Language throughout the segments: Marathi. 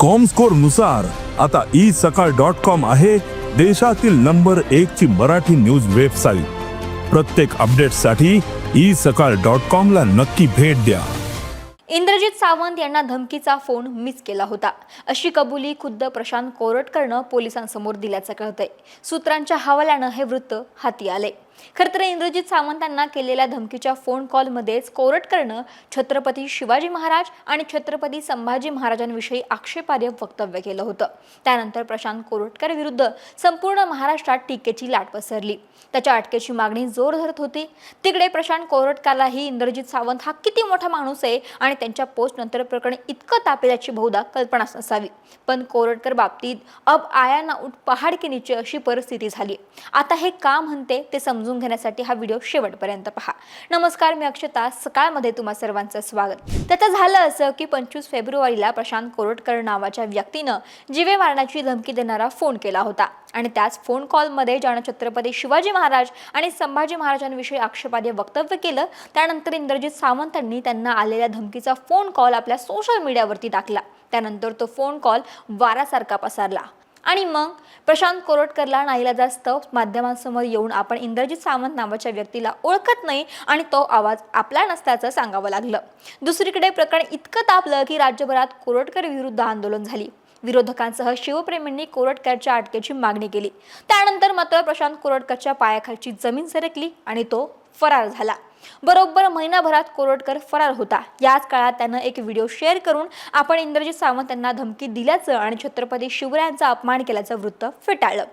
कॉमस्कोरनुसार आता ई सकाळ डॉट कॉम आहे देशातील नंबर एक ची मराठी न्यूज वेबसाईट प्रत्येक अपडेटसाठी ई सकाळ डॉट कॉम ला नक्की भेट द्या. इंद्रजित सावंत यांना धमकीचा फोन मिस केला होता. अशी कबुली खुद्द प्रशांत कोरटकरनं पोलिसांसमोर दिल्याचं कळतंय. सूत्रांच्या हवाल्यानं हे वृत्त हाती आले खरं तर इंद्रजित सावंतांना केलेल्या धमकीच्या फोन कॉलमध्येच कोरटकरनं छत्रपती शिवाजी महाराज आणि छत्रपती संभाजी महाराजांविषयी आक्षेपार्ह वक्तव्य केलं होतं. त्यानंतर प्रशांत कोरटकर विरुद्ध संपूर्ण महाराष्ट्रात टीकेची लाट पसरली. त्याच्या अटकेची मागणी जोर धरत होती. तिकडे प्रशांत कोरटकरलाही इंद्रजित सावंत हा किती मोठा माणूस आहे आणि त्यांच्या पोस्ट नंतर प्रकरण इतकं तापेल्याची बहुधा कल्पनाच नसावी. पण कोरटकर बाबतीत अब आया ना उठ पहाड के नीचे अशी परिस्थिती झाली. आता हे का म्हणते ते समजून घेण्यासाठी हा व्हिडिओ शेवटपर्यंत पहा. नमस्कार मी अक्षता. सकाळमध्ये तुम्हा सर्वांचं स्वागत. त्याचं झालं असं की पंचवीस फेब्रुवारीला प्रशांत कोरटकर नावाच्या व्यक्तीनं जीवे मारण्याची धमकी देणारा फोन केला होता. आणि त्याच फोन कॉलमध्ये ज्यानं छत्रपती शिवाजी महाराज आणि संभाजी महाराजांविषयी आक्षेपार्ह वक्तव्य केलं त्यानंतर इंद्रजित सावंतांनी त्यांना आलेल्या धमकीचा फोन कॉल आपल्या सोशल मीडियावरती टाकला. त्यानंतर तो फोन कॉल वारासारखा पसरला. आणि मग प्रशांत कोरटकरला नाईलाजास्तव माध्यमांसमोर येऊन आपण इंद्रजित सावंत नावाच्या व्यक्तीला ओळखत नाही आणि तो आवाज आपला नसल्याचं सांगावं लागलं. दुसरीकडे प्रकरण इतकं तापलं की राज्यभरात कोरटकर विरुद्ध आंदोलन झाली. विरोधकांसह शिवप्रेमींनी कोरटकरच्या अटकेची मागणी केली. त्यानंतर मात्र प्रशांत कोरटकरच्या पायाखालची जमीन सरकली आणि तो फरार झाला. बरोबर महिनाभरात कोरटकर फरार होता. याच काळात त्यानं एक व्हिडिओ शेअर करून आपण इंद्रजित सावंत यांना धमकी दिल्याचं आणि छत्रपती शिवरायांचा अपमान केल्याचं वृत्त फेटाळलं.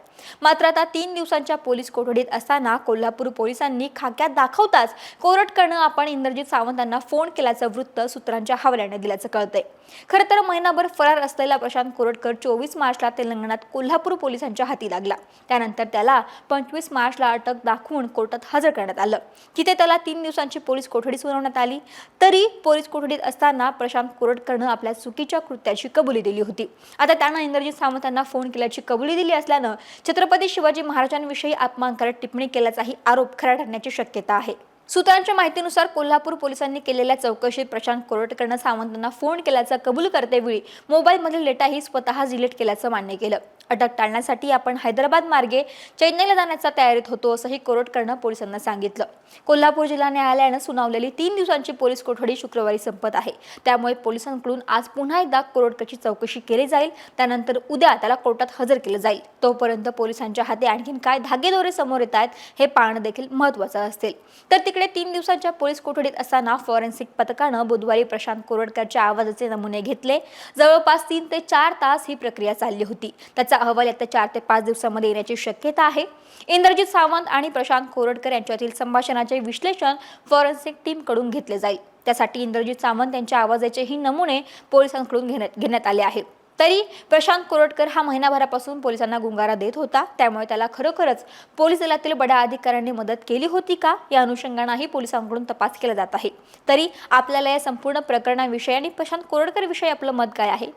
मात्र आता तीन दिवसांच्या पोलीस कोठडीत असताना कोल्हापूर पोलिसांनी खाक्यात दाखवताच कोरटकरनं आपण इंद्रजित सावंत यांना फोन केल्याचं वृत्त सूत्रांच्या हवाल्याने दिल्याचं कळतंय. खरं तर महिनाभर फरार असलेला प्रशांत कोरटकर चोवीस मार्चला तेलंगणात कोल्हापूर पोलिसांच्या हाती लागला. त्यानंतर त्याला पंचवीस मार्चला अटक दाखवून कोर्टात हजर करण्यात आलं. तिथे त्याला तीन दिवसांची पोलीस कोठडी सुनावण्यात आली. तरी पोलीस कोठडीत असताना प्रशांत कोरटकरनं आपल्या चुकीच्या कृत्याची कबुली दिली होती. आता त्यानं इंद्रजित सावंत यांना फोन केल्याची कबुली दिली असल्यानं छत्रपती शिवाजी महाराजांविषयी अपमानकारक टिप्पणी केल्याचाही आरोप खरा ठरण्याची शक्यता आहे. सूत्रांच्या माहितीनुसार कोल्हापूर पोलिसांनी केलेल्या चौकशीत प्रशांत कोरटकरनं सावंतांना फोन केल्याचा कबूल करतेवेळी मोबाईलमधील डेटाही स्वतः डिलीट केल्याचं मान्य केलं. अटक टाळण्यासाठी आपण हैदराबाद मार्गे चेन्नईला जाण्याच्या तयारीत होतो असंही कोरटकरनं पोलिसांना सांगितलं. कोल्हापूर जिल्हा न्यायालयानं सुनावलेली तीन दिवसांची पोलीस कोठडी शुक्रवारी संपत आहे. त्यामुळे पोलिसांकडून आज पुन्हा एकदा कोरटकरची चौकशी केली जाईल. त्यानंतर उद्या त्याला कोर्टात हजर केलं जाईल. तोपर्यंत पोलिसांच्या हाती आणखीन काय धागेदोरे समोर येत आहेत हे पाहणं देखील महत्त्वाचं असेल. तर दुसरीकडे तीन दिवसांच्या पोलीस कोठडीत असताना फॉरेन्सिक पथकानं बुधवारी प्रशांत कोरडकरच्या आवाजाचे नमुने घेतले. जवळपास तीन ते चार तास ही प्रक्रिया चालली होती. त्याचा अहवाल येत्या चार ते पाच दिवसामध्ये येण्याची शक्यता आहे. इंद्रजित सावंत आणि प्रशांत कोरडकर यांच्यातील संभाषणाचे विश्लेषण फॉरेन्सिक टीमकडून घेतले जाईल. त्यासाठी इंद्रजित सावंत यांच्या आवाजाचेही नमुने पोलिसांकडून घेण्यात घेण्यात आले आहेत. तरी प्रशांत कोरटकर हा महिनाभरापासून पोलिसांना गुंगारा देत होता. त्यामुळे त्याला खरोखरच पोलीस दलातील बड्या अधिकाऱ्यांनी मदत केली होती का? या अनुषंगानेही पोलिसांकडून तपास केला जात आहे. तरी आपल्याला या संपूर्ण प्रकरणाविषयी आणि प्रशांत कोरटकर विषयी आपलं मत काय आहे?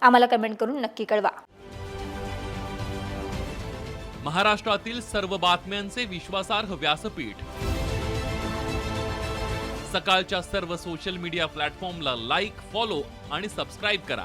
आम्हाला कमेंट करून नक्की कळवा. महाराष्ट्रातील सर्व बातम्यांचे विश्वासार्ह व्यासपीठ. सकाळच्या सर्व सोशल मीडिया प्लॅटफॉर्मला लाईक फॉलो आणि सबस्क्राईब करा.